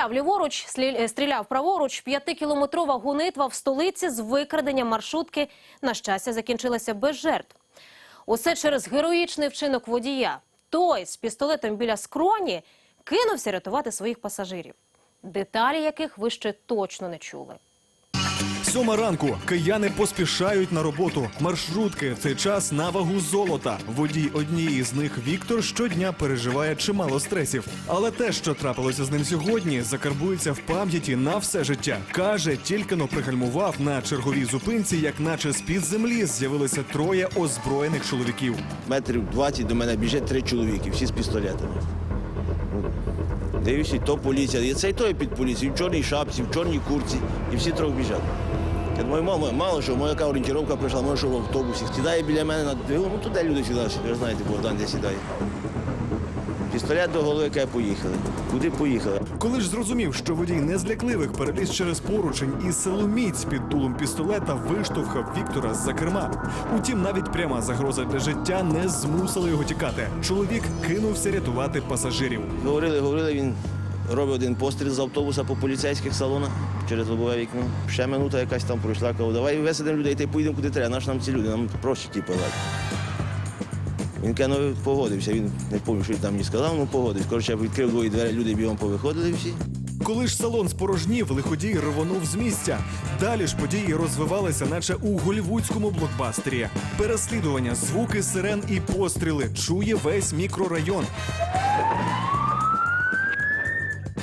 Стріляв ліворуч, е, стріляв праворуч. П'ятикілометрова гонитва в столиці з викраденням маршрутки на щастя закінчилася без жертв. Усе через героїчний вчинок водія. Той з пістолетом біля скроні кинувся рятувати своїх пасажирів, деталі яких ви ще точно не чули. Сьома ранку кияни поспішають на роботу. Маршрутки в цей час на вагу золота. Водій однієї з них Віктор щодня переживає чимало стресів. Але те, що трапилося з ним сьогодні, закарбується в пам'яті на все життя. Каже, тільки но пригальмував на черговій зупинці, як наче з під землі з'явилися троє озброєних чоловіків. метрів 20 до мене біжать три чоловіки, всі з пістолетами. Ну, і то поліція. І цей той під поліцією, в чорній шапці, в чорній курці, і всі трьох біжать. Я думаю, мало, що, моя яка орієнтировка прийшла, може, що в автобусі. Сідає біля мене на ну туди люди сідають, ви знаєте, Богдан, де сідає. Пістолет до голови, яке поїхали. Куди поїхали? Коли ж зрозумів, що водій не з переліз через поручень і силоміць під дулом пістолета виштовхав Віктора з-за керма. Утім, навіть пряма загроза для життя не змусила його тікати. Чоловік кинувся рятувати пасажирів. Говорили, говорили, він робить один постріл з автобуса по поліцейських салонах через лобове вікно. Ще минута якась там пройшла, кажу, давай висадимо людей, й поїдемо куди треба. Наш нам ці люди, нам проще ті подати. Він каже, ну погодився, він не пам'ятаю, що він там мені сказав, ну погодився. Коротше, відкрив двоє двері, люди бігом повиходили всі. Коли ж салон спорожнів, лиходій рвонув з місця. Далі ж події розвивалися, наче у голівудському блокбастері. Переслідування, звуки сирен і постріли чує весь мікрорайон.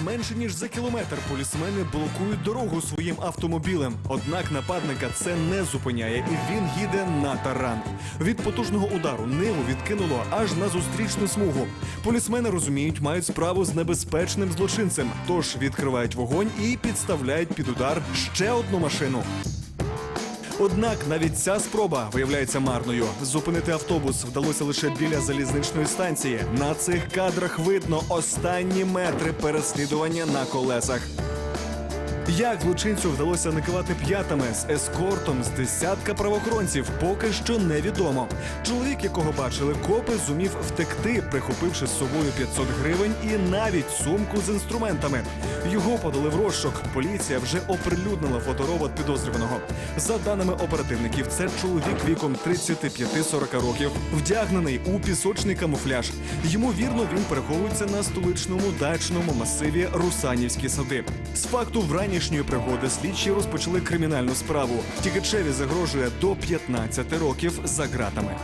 Менше ніж за кілометр полісмени блокують дорогу своїм автомобілем. Однак нападника це не зупиняє, і він їде на таран. Від потужного удару ниву відкинуло аж на зустрічну смугу. Полісмени розуміють, мають справу з небезпечним злочинцем, тож відкривають вогонь і підставляють під удар ще одну машину. Однак навіть ця спроба виявляється марною. Зупинити автобус вдалося лише біля залізничної станції. На цих кадрах видно останні метри переслідування на колесах. Як злочинцю вдалося накивати п'ятами з ескортом з десятка правоохоронців, поки що невідомо. Чоловік, якого бачили копи, зумів втекти, прихопивши з собою 500 гривень і навіть сумку з інструментами. Його подали в розшук. Поліція вже оприлюднила фоторобот підозрюваного. За даними оперативників, це чоловік віком 35-40 років, вдягнений у пісочний камуфляж. Ймовірно, він переховується на столичному дачному масиві Русанівські сади. З факту вранішньої пригоди слідчі розпочали кримінальну справу. Тікачеві загрожує до 15 років за ґратами.